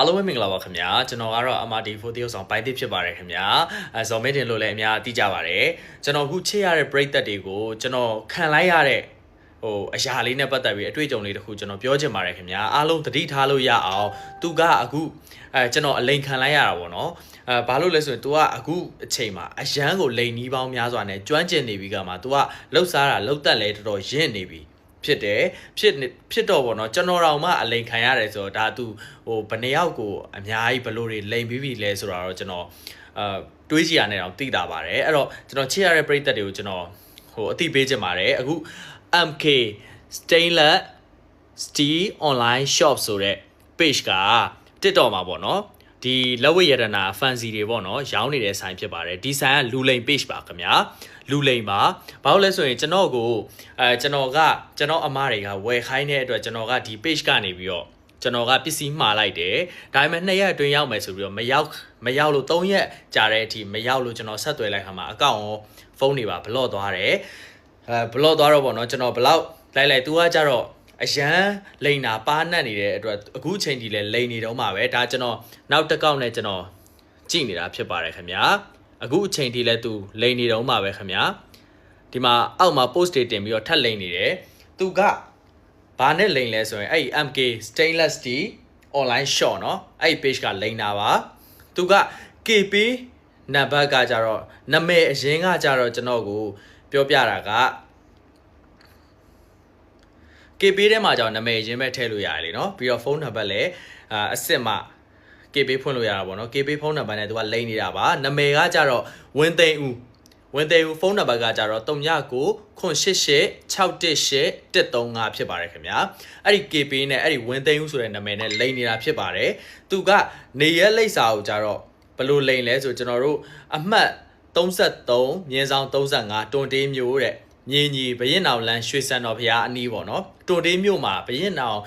အားလုံးပဲမင်္ဂလာပါခင်ဗျာကျွန်တော်ကတော့ MRT4 တရုတ်ဆောင်ပိုင်းတစ်ဖြစ်ပါတယ်ခင်ဗျာအဲဇော်မင်းတင်လို့လည်းအများသိကြပါတယ်ကျွန်တော်အခုချစ်ရတဲ့ပရိသတ်တွေကိုကျွန်တော်ခံလိုက်ရတဲ့ဟိုအရာလေးနဲ့ပတ်သက်ပြီးအတွေ့အကြုံလေးတစ်ခုကျွန်တော်ပြောချင်ပါတယ်ခင်ဗျာအားလုံးသတိထားလို့ရအောင်သူကအခုအဲကျွန်တော်အလိန်ခံလိုက်ရတာပေါ့နော်အဲဘာလို့လဲဆိုရင် तू ကအခုအချိန်မှာအရန်ကိုလိန်နီးပေါင်းများစွာနဲ့ကျွမ်းကျင်နေပြီကမှ तू ကလှုပ်ရှားတာလှုပ်တက်လဲတော်တော်ရင့်နေပြီ ဖြစ်တယ်ဖြစ်နေဖြစ်တော့ဗောနော်ကျွန်တော်တောင်မှအလိန်ခံရတယ်ဆိုတော့ဒါသူဟိုဘယ်နှစ်ယောက်ကိုအများကြီးဘလို့တွေလိန်ပြီးပြီလဲဆိုတော့ကျွန်တော်အာတွေးကြည့်ရနေတော့သိတာပါတယ်အဲ့တော့ကျွန်တော်ချစ်ရတဲ့ပရိသတ်တွေကိုကျွန်တော်ဟိုအသိပေးချင်ပါတယ်အခု MK Stainless Steel Online Shop ဆိုတဲ့ page က TikTok မှာပေါ့နော် ဒီလက်ဝတ်ရတနာ fancy တွေပေါ့နော်ရောင်းနေတဲ့ဆိုင်ဖြစ်ပါတယ်ဒီဆိုင်ကလူလိန် page ပါခင်ဗျာလူလိန်ပါဘာလို့လဲဆိုရင်ကျွန်တော်ကိုအဲကျွန်တော်ကကျွန်တော်အမတွေကဝယ်ခိုင်းတဲ့အတွက်ကျွန်တော်ကဒီ page ကနေပြီးတော့ကျွန်တော်ကပစ္စည်းမှားလိုက်တယ်ဒါပေမဲ့2ရက်အတွင်းရောက်မယ်ဆိုပြီးတော့မရောက်မရောက်လို့3ရက်ကြာတဲ့အထိမရောက်လို့ကျွန်တော်ဆက်သွယ်လိုက်ခါမှာအကောင့်ရောဖုန်းတွေပါဘလော့သွားတယ်အဲဘလော့သွားတော့ပေါ့နော်ကျွန်တော်ဘလောက်လိုက်လိုက် तू ကကြတော့ အရန်လိန်တာပါနတ်နေတဲ့အတွက်အခုချိန်ကြီးလဲလိန်နေတော့မှာပဲဒါကျွန်တော်နောက်တစ်ကောက်နဲ့ကျွန်တော်ကြည့်နေတာဖြစ်ပါတယ်ခင်ဗျာအခုအချိန်ထိလဲ तू လိန်နေတော့မှာပဲခင်ဗျာဒီမှာအောက်မှာ post တွေတင်ပြီးတော့ထပ်လိန်နေတယ် तू ကဘာနဲ့လိန်လဲဆိုရင်အဲ့ဒီ MK stainless steel online shop เนาะအဲ့ဒီ page ကလိန်တာပါ သူက KP နံပါတ်ကကြတော့နာမည်အရင်ကကြတော့ကျွန်တော်ကိုပြောပြတာက KP ထဲမှာကြောင့်နာမည်ရင်းပဲထည့်လို့ရတယ်လေနော်ပြီးတော့ဖုန်းနံပါတ်လည်းအာအစ်စ်မှ KP ဖွင့်လို့ရတာပေါ့နော် KP ဖုန်းနံပါတ်နဲ့သူကလိမ့်နေတာပါနာမည်ကကြတော့ဝင်းသိန်းဦးဝင်းသိန်းဦးဖုန်းနံပါတ်ကကြတော့39ခွန်88 618 135ဖြစ်ပါတယ်ခင်ဗျာအဲ့ဒီ KP နဲ့အဲ့ဒီဝင်းသိန်းဦးဆိုတဲ့နာမည်နဲ့လိမ့်နေတာဖြစ်ပါတယ်သူကနေရက်လိပ်စာကိုကြတော့ဘယ်လိုလိမ့်လဲဆိုကျွန်တော်တို့အမှတ်33မြင်းဆောင်35တွန်တေးမျိုးတဲ့မြင်းကြီးဘရင်အောင်လန်းရွှေစံတော်ဖျားအနီးပေါ့နော် တွန်တေးမျိုးမှာဘရင်အောင်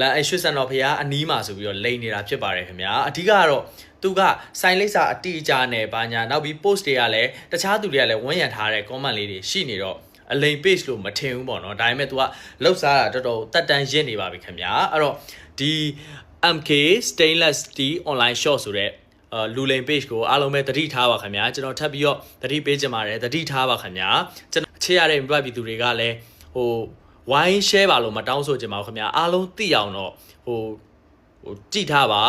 လမ်းအရွှေစံတော်ဖျားအနီးမှာဆိုပြီးတော့လိမ့်နေတာဖြစ်ပါတယ်ခင်ဗျာအဓိကကတော့သူကစိုင်းလိပ်စာအတိအကျနဲ့ဘာညာနောက်ပြီး post တွေကလည်းတခြားသူတွေကလည်းဝန်းရံထားတဲ့ comment လေးတွေရှိနေတော့အလိန် page လို့မထင်ဘူးပေါ့နော်ဒါပေမဲ့ तू ကလှုပ်ရှားတာတော်တော်တက်တန်ရင့်နေပါပြီခင်ဗျာအဲ့တော့ဒီ MK stainless steel online shop ဆိုတဲ့အာလူလိန် page ကိုအားလုံးပဲသတိထားပါခင်ဗျာကျွန်တော်ထပ်ပြီးတော့သတိပေးချင်ပါတယ်သတိထားပါခင်ဗျာကျွန်တော်ချေရတဲ့မိဘပြည်သူတွေကလည်းဟို ဝိုင်း share ပါလို့မတောင်းဆိုချင်ပါဘူးခင်ဗျာအားလုံးသိအောင်တော့ဟို ဟိုကြည့်ထားပါ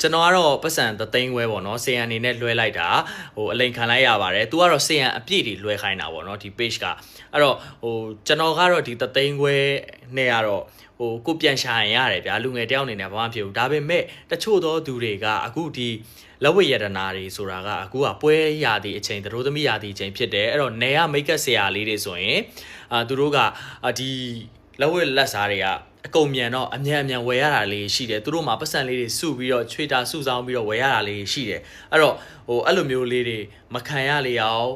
ကျွန်တော်ကတော့ပတ်စံသသိန်းဝဲပေါ့နော်ဆေးရန်အနေနဲ့လွှဲလိုက်တာဟိုအလိန်ခံလိုက်ရပါတယ်သူကတော့ဆေးရန်အပြည့်တွေလွှဲခိုင်းတာပေါ့နော်ဒီ page ကအဲ့တော့ဟိုကျွန်တော်ကတော့ဒီသသိန်းခွဲနဲ့ကတော့ဟိုကိုပြန်ရှာရင်ရတယ်ဗျာလူငယ်တယောက်အနေနဲ့ဘာမှမဖြစ်ဘူးဒါပေမဲ့တချို့သောသူတွေကအခုဒီလက်ဝတ်ရတနာတွေဆိုတာကအခုကပွဲရာသီအချိန်သတို့သမီးရာသီအချိန်ဖြစ်တယ်အဲ့တော့နေရမိတ်ကပ်ဆရာလေးတွေဆိုရင်အာသူတို့ကအာဒီလက်ဝတ်လက်စားတွေက အကုန်မြန်တော့အမြန်အမြန်ဝယ်ရတာလေးရှိတယ်သူတို့မှာပတ်စံလေးတွေစုပြီးတော့ချွေတာစုဆောင်ပြီးတော့ဝယ်ရတာလေးရှိတယ်အဲ့တော့ဟိုအဲ့လိုမျိုးလေးတွေမခံရလေအောင်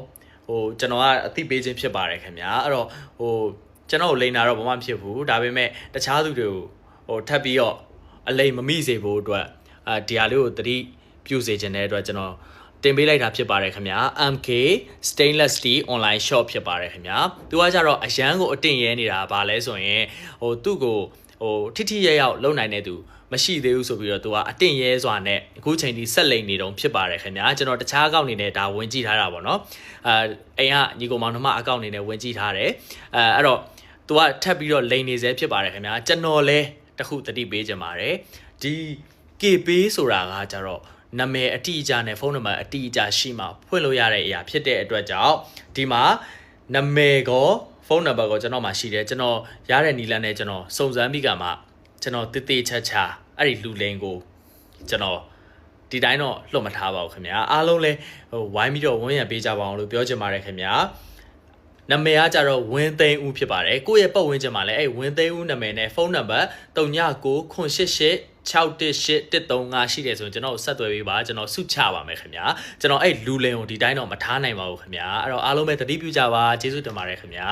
ဟိုကျွန်တော်ကအသိပေးခြင်းဖြစ်ပါတယ်ခင်ဗျာအဲ့တော့ဟိုကျွန်တော်ကိုလိန်တာတော့ဘာမှမဖြစ်ဘူးဒါပေမဲ့တခြားသူတွေကိုဟိုထပ်ပြီးတော့အလိန်မမိစေဖို့အတွက်အာဒီဟာလေးကိုတတိပြုစေခြင်းတဲ့အတွက်ကျွန်တော် တင်ပေးလိုက်တာဖြစ်ပါတယ်ခင်ဗျာ MK stainless steel online shop ဖြစ်ပါတယ်ခင်ဗျာသူကကြတော့အရန်ကိုအတင်ရဲနေတာဗာလဲဆိုရင်ဟိုသူ့ကိုဟိုထိထိရရောက်လုံနိုင်တဲ့သူမရှိသေးဘူးဆိုပြီးတော့သူကအတင့်ရဲစွာနဲ့အခုချိန်ထိဆက်လိမ့်နေတုံးဖြစ်ပါတယ်ခင်ဗျာကျွန်တော်တခြားအကောင့်အနေနဲ့ဒါဝင်ကြည့်ထားတာပေါ့နော်အဲအိမ်ကညီကောင်မောင်နှမအကောင့်အနေနဲ့ဝင်ကြည့်ထားတယ်အဲအဲ့တော့သူကထပ်ပြီးတော့လိမ့်နေစေဖြစ်ပါတယ်ခင်ဗျာကျွန်တော်လဲတခုတတိပေးကြပါတယ်ဒီ KB ဆိုတာကကြတော့ နာမည်အတိအကျနဲ့ဖုန်းနံပါတ်အတိအကျရှိမှဖွင့်လို့ရတဲ့အရာဖြစ်တဲ့အတွက်ကြောင့်ဒီမှာနာမည်ကောဖုန်းနံပါတ်ကောကျွန်တော်မှရှိတယ်ကျွန်တော်ရတဲ့နီလန်းနဲ့ကျွန်တော်စုံစမ်းပြီးကမှကျွန်တော်တိတိချာချာအဲ့ဒီလူလိန်ကိုကျွန်တော်ဒီတိုင်းတော့လွတ်မထားပါဘူးခင်ဗျာအားလုံးလဲဟိုဝိုင်းပြီးတော့ဝန်းရံပေးကြပါအောင်လို့ပြောချင်ပါတယ်ခင်ဗျာ နာမည်ကကြတော့ဝင်းသိန်းဦးဖြစ်ပါတယ်ကိုယ့်ရဲ့ပတ်ဝန်းကျင်မှာလည်းအဲ့ဝင်းသိန်းဦးနာမည်နဲ့ဖုန်းနံပါတ်39ခွန်88 618 135ရှိတယ်ဆိုရင်ကျွန်တော်ကိုဆက်သွယ်ပေးပါကျွန်တော်ဆုချပါမယ်ခင်ဗျာကျွန်တော်အဲ့လူလင်ကိုဒီတိုင်းတော့မထားနိုင်ပါဘူးခင်ဗျာအဲ့တော့အားလုံးပဲသတိပြုကြပါကျေးဇူးတင်ပါတယ်ခင်ဗျာ